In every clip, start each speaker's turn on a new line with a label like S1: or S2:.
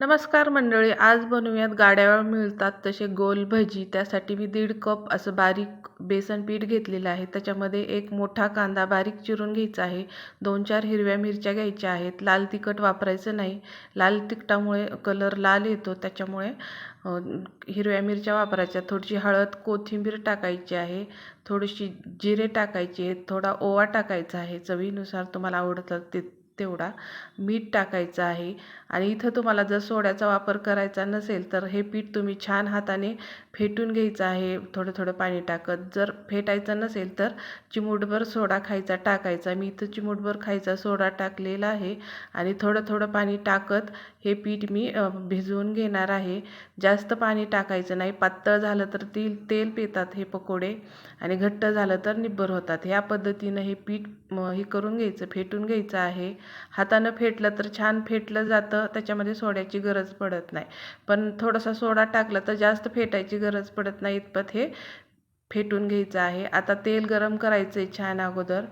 S1: नमस्कार मंडळी आज बनवूयात गाड्यावर मिळतात तसे गोल भजी. त्यासाठी मी दीड कप असं बारीक बेसन पीठ घेतलेलं आहे. त्याच्यामध्ये एक मोठा कांदा बारीक चिरून घ्यायचा आहे. दोन चार हिरव्या मिरच्या घ्यायच्या आहेत. लाल तिखट वापरायचं नाही. लाल तिखटामुळे कलर लाल येतो. त्याच्यामुळे हिरव्या मिरच्या वापरायच्या. थोडीशी हळद कोथिंबीर टाकायची आहे. थोडीशी जिरे टाकायचे आहेत. थोडा ओवा टाकायचा आहे. चवीनुसार तुम्हाला आवडतात ते तेवढा मीठ टाकायचं आहे. आणि इथं तुम्हाला जर सोड्याचा वापर करायचा नसेल तर हे पीठ तुम्ही छान हाताने फेटून घ्यायचं आहे. थोडं थोडं पाणी टाकत. जर फेटायचं नसेल तर चिमूटभर सोडा खायचा टाकायचा. मी इथं चिमूटभर खायचा सोडा टाकलेला आहे. आणि थोडं थोडं पाणी टाकत हे पीठ मी भिजवून घेणार आहे. जास्त पाणी टाकायचं नाही. पातळ झालं तर ती तेल पितात हे पकोडे. आणि घट्ट झालं तर निब्बर होतात. ह्या पद्धतीनं हे पीठ हे करून घ्यायचं फेटून घ्यायचं आहे. हातानं फेटलं तर छान फेटलं जातं त्याच्यामध्ये सोड्याची गरज पडत नाही. पण थोडासा सोडा टाकला तर जास्त फेटायची गरज पडत नाही इतपत हे फेटून घ्यायचं आहे. आता तेल गरम करायचं आहे छान अगोदर.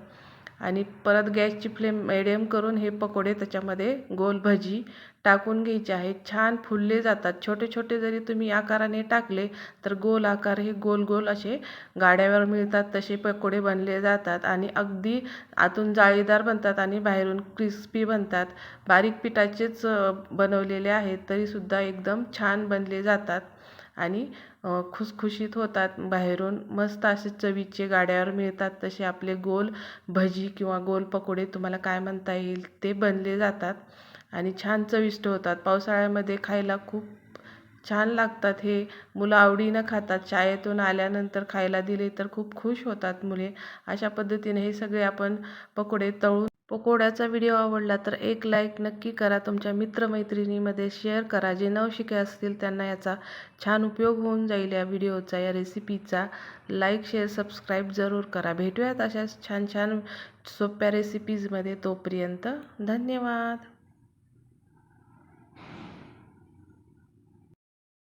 S1: आणि परत गॅसची फ्लेम मिडियम करून हे पकोडे त्याच्यामध्ये गोल भजी टाकून घ्यायचे आहेत. छान फुलले जातात. छोटे छोटे जरी तुम्ही आकाराने टाकले तर गोल आकार हे गोल गोल असे गाड्यावर मिळतात तसे पकोडे बनले जातात आणि अगदी आतून जाळीदार बनतात आणि बाहेरून क्रिस्पी बनतात. बारीक पिठाचेच बनवलेले आहेत तरीसुद्धा एकदम छान बनले जातात. आणि खुसखुशीत होतात. बाहेरून मस्त असे चवीचे गाड्यावर मिळतात तसे आपले गोल भजी किंवा गोल पकोडे तुम्हाला काय म्हणता येईल ते बनले जातात आणि छान चविष्ट होतात. पावसाळ्यामध्ये खायला खूप छान लागतात हे. मुलं आवडीनं खातात. शाळेतून आल्यानंतर खायला दिले तर खूप खुश होतात मुले. अशा पद्धतीने हे सगळे आपण पकोडे तळून पकोड्याचा व्हिडिओ आवडला तर एक लाईक नक्की करा. तुमच्या मित्रमैत्रिणीमध्ये शेअर करा. जे नवशिके असतील त्यांना याचा छान उपयोग होऊन जाईल या व्हिडिओचा या रेसिपीचा. लाईक शेअर सबस्क्राईब जरूर करा. भेटूयात अशाच छान छान सोप्या रेसिपीजमध्ये तोपर्यंत. धन्यवाद.